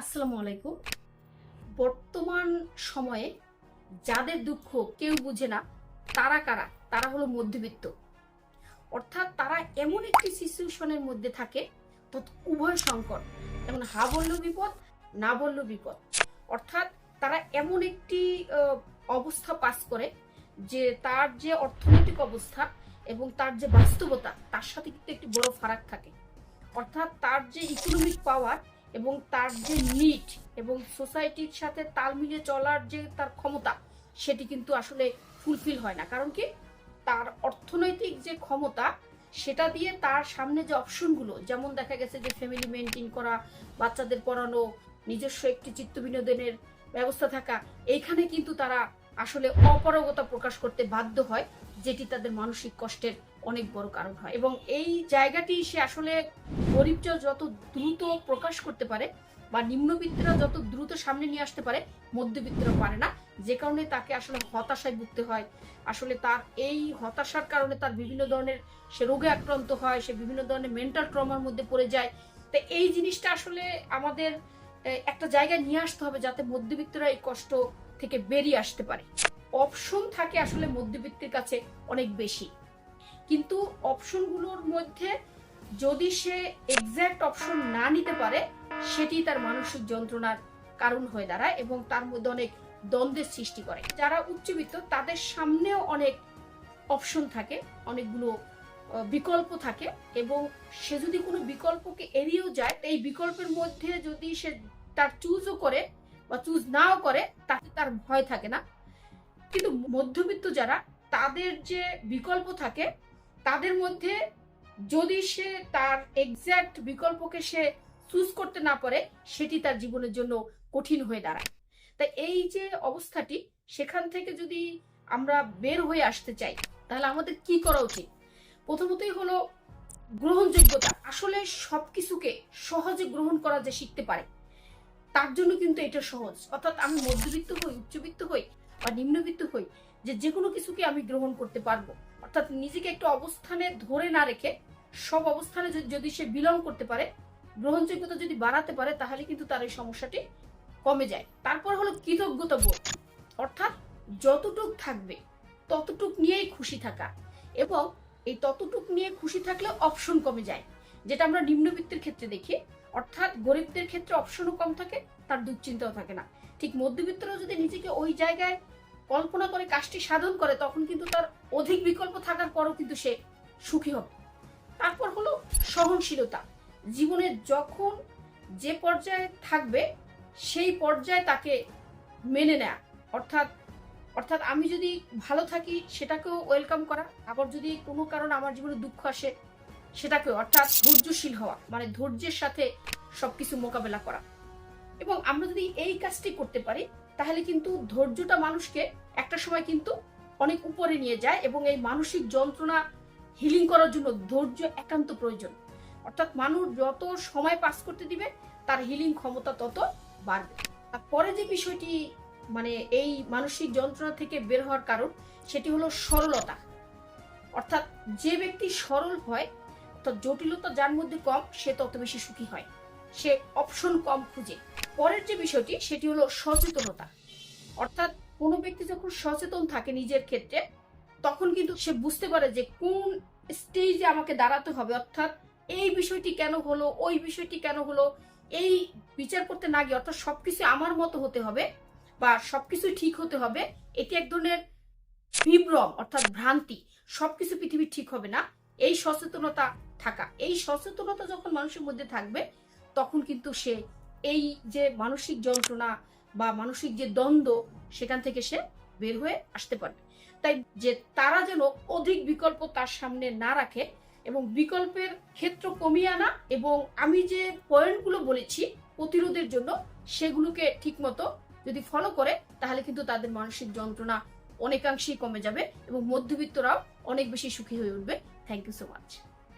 আসসালামু আলাইকুম। বর্তমান সময়ে যাদের দুঃখ কেউ বুঝে না, তারা কারা? তারা হলো মধ্যবিত্ত। অর্থাৎ তারা এমন একটি সিচুয়েশনের মধ্যে থাকে উভয় সংকট। যেমন হা বলল বিপদ, না বলল বিপদ। অর্থাৎ তারা এমন একটি অবস্থা পাস করে যে তার যে অর্থনৈতিক অবস্থা এবং তার যে বাস্তবতা, তার সাথে কিন্তু একটি বড় ফারাক থাকে। অর্থাৎ তার যে ইকোনমিক পাওয়ার এবং তার যে নিট এবং সোসাইটির সাথে তাল মিলিয়ে চলার যে তার ক্ষমতা, সেটি কিন্তু আসলে ফুলফিল হয় না। কারণ কি? তার অর্থনৈতিক যে ক্ষমতা, সেটা দিয়ে তার সামনে যে অপশনগুলো যেমন দেখা গেছে যে ফ্যামিলি মেনটেন করা, বাচ্চাদের পড়ানো, নিজস্ব একটি চিত্ত বিনোদনের ব্যবস্থা থাকা, এইখানে কিন্তু তারা আসলে অপারগতা প্রকাশ করতে বাধ্য হয়, যেটি তাদের মানসিক কষ্টের অনেক বড় কারণ হয়। এবং এই জায়গাটি সে আসলে গরিবটা যত দ্রুত প্রকাশ করতে পারে বা নিম্নবিত্তরা যত দ্রুত সামনে নিয়ে আসতে পারে, মধ্যবিত্তরা পারে না। যে কারণে তাকে আসলে হতাশায় ভুগতে হয়। আসলে তার এই হতাশার কারণে তার বিভিন্ন ধরনের সে রোগে আক্রান্ত হয়, সে বিভিন্ন ধরনের মেন্টাল ট্রমার মধ্যে পড়ে যায়। তো এই জিনিসটা আসলে আমাদের একটা জায়গায় নিয়ে আসতে হবে যাতে মধ্যবিত্তরা এই কষ্ট থেকে বেরিয়ে আসতে পারে। অপশন থাকে আসলে মধ্যবিত্তের কাছে অনেক বেশি। কিন্তু অপশনগুলোর মধ্যে যদি সে এক্স্যাক্ট অপশন না নিতে পারে, সেটি তার মানসিক যন্ত্রণার কারণ হয়ে দাঁড়ায় এবং তার মধ্যে অনেক দ্বন্দ্বের সৃষ্টি করে। যারা উচ্চবিত্ত, তাদের সামনেও অনেক অপশন থাকে, অনেকগুলো বিকল্প থাকে এবং সে যদি কোনো বিকল্পকে এড়িয়েও যায় এই বিকল্পের মধ্যে যদি সে তার চুজও করে বা চুজ নাও করে, তাতে তার ভয় থাকে না। কিন্তু মধ্যবিত্ত যারা, তাদের যে বিকল্প থাকে তাদের মধ্যে যদি সে তার এক্স্যাক্ট বিকল্পকে সে চুজ করতে না পারে, সেটি তার জীবনের জন্য কঠিন হয়ে দাঁড়ায়। তাই এই যে অবস্থাটি, সেখান থেকে যদি আমরা বের হয়ে আসতে চাই, তাহলে আমাদের কি করা উচিত? প্রথমতই হলো গ্রহণযোগ্যতা। আসলে সব কিছুকে সহজে গ্রহণ করা যে শিখতে পারে, তার জন্য কিন্তু এটা সহজ। অর্থাৎ আমি মধ্যবিত্ত হই, উচ্চবিত্ত হই বা নিম্নবিত্ত হই, যে যে কোনো কিছুকে আমি গ্রহণ করতে পারব। অর্থাৎ নিজেকে একটু অবস্থানে ধরে না রেখে সব অবস্থানে যদি- সে বিলং করতে পারে, গ্রহণযোগ্যতা যদি বাড়াতে পারে, তাহলে কিন্তু তার এই সমস্যাটি কমে যায়। তারপর হলো কৃতজ্ঞতা বোধ। অর্থাৎ যতটুক থাকবে, ততটুক নিয়েই খুশি থাকা। এবং এই ততটুক নিয়ে খুশি থাকলে অপশন কমে যায়। যেটা আমরা নিম্নবিত্তের ক্ষেত্রে দেখি, অর্থাৎ গরিবদের ক্ষেত্রে অপশনও কম থাকে, তার দুশ্চিন্তাও থাকে না। ঠিক মধ্যবিত্তরাও যদি নিজেকে ওই জায়গায় কল্পনা করে কাজটি সাধন করে, তখন কিন্তু তার অধিক বিকল্প থাকার পরও কিন্তু সে সুখী হবে। তারপর হলো সহনশীলতা। জীবনে যখন যে পর্যায়ে থাকবে, সেই পর্যায়ে তাকে মেনে নেয়া। অর্থাৎ অর্থাৎ আমি যদি ভালো থাকি, সেটাকেও ওয়েলকাম করা। আবার যদি কোনো কারণে আমার জীবনে দুঃখ আসে, সেটাকেও, অর্থাৎ ধৈর্যশীল হওয়া মানে ধৈর্যের সাথে সবকিছু মোকাবেলা করা। এবং আমরা যদি এই কাজটি করতে পারি তাহলে কিন্তু ধৈর্যটা মানুষকে একটা সময় কিন্তু অনেক উপরে নিয়ে যায় এবং এই মানসিক যন্ত্রণা হিলিং করার জন্য ধৈর্য একান্ত প্রয়োজন। অর্থাৎ মানুষ যত সময় পাস করতে দিবে, তার হিলিং ক্ষমতা তত বাড়বে। পরে যে বিষয়টি মানে এই মানসিক যন্ত্রণা থেকে বের হওয়ার কারণ, সেটি হলো সরলতা। অর্থাৎ যে ব্যক্তি সরল হয় অর্থাৎ জটিলতা যার মধ্যে কম, সে তত বেশি সুখী হয়। সে অপশন কম খুঁজে। পরের যে বিষয়টি, সেটি হলো সচেতনতা। অর্থাৎ কোনো ব্যক্তি যখন সচেতন থাকে নিজের ক্ষেত্রে, তখন কিন্তু সে বুঝতে পারে যে কোন স্টেজে আমাকে দাঁড়াতে হবে। অর্থাৎ এই বিষয়টি কেন হলো, ওই বিষয়টি কেন হলো, এই বিচার করতে না গিয়ে অর্থাৎ সবকিছু আমার মতো হতে হবে বা সবকিছু ঠিক হতে হবে, এটি এক ধরনের বিভ্রম, অর্থাৎ ভ্রান্তি। সবকিছু পৃথিবী ঠিক হবে না। এই সচেতনতা থাকা। এই সচেতনতা যখন মানুষের মধ্যে থাকবে, তখন কিন্তু সে এই যে মানসিক যন্ত্রণা বা মানসিক যে দ্বন্দ্ব, সেখান থেকে সে বের হয়ে আসতে পারবে। তাই যে তারা যেন অধিক বিকল্প তার সামনে না রাখে এবং বিকল্পের ক্ষেত্র কমিয়ে আনা এবং আমি যে পয়েন্টগুলো বলেছি প্রতিরোধের জন্য, সেগুলোকে ঠিকমতো যদি ফলো করে, তাহলে কিন্তু তাদের মানসিক যন্ত্রণা অনেকাংশেই কমে যাবে এবং মধ্যবিত্তরাও অনেক বেশি সুখী হয়ে উঠবে। Thank you so much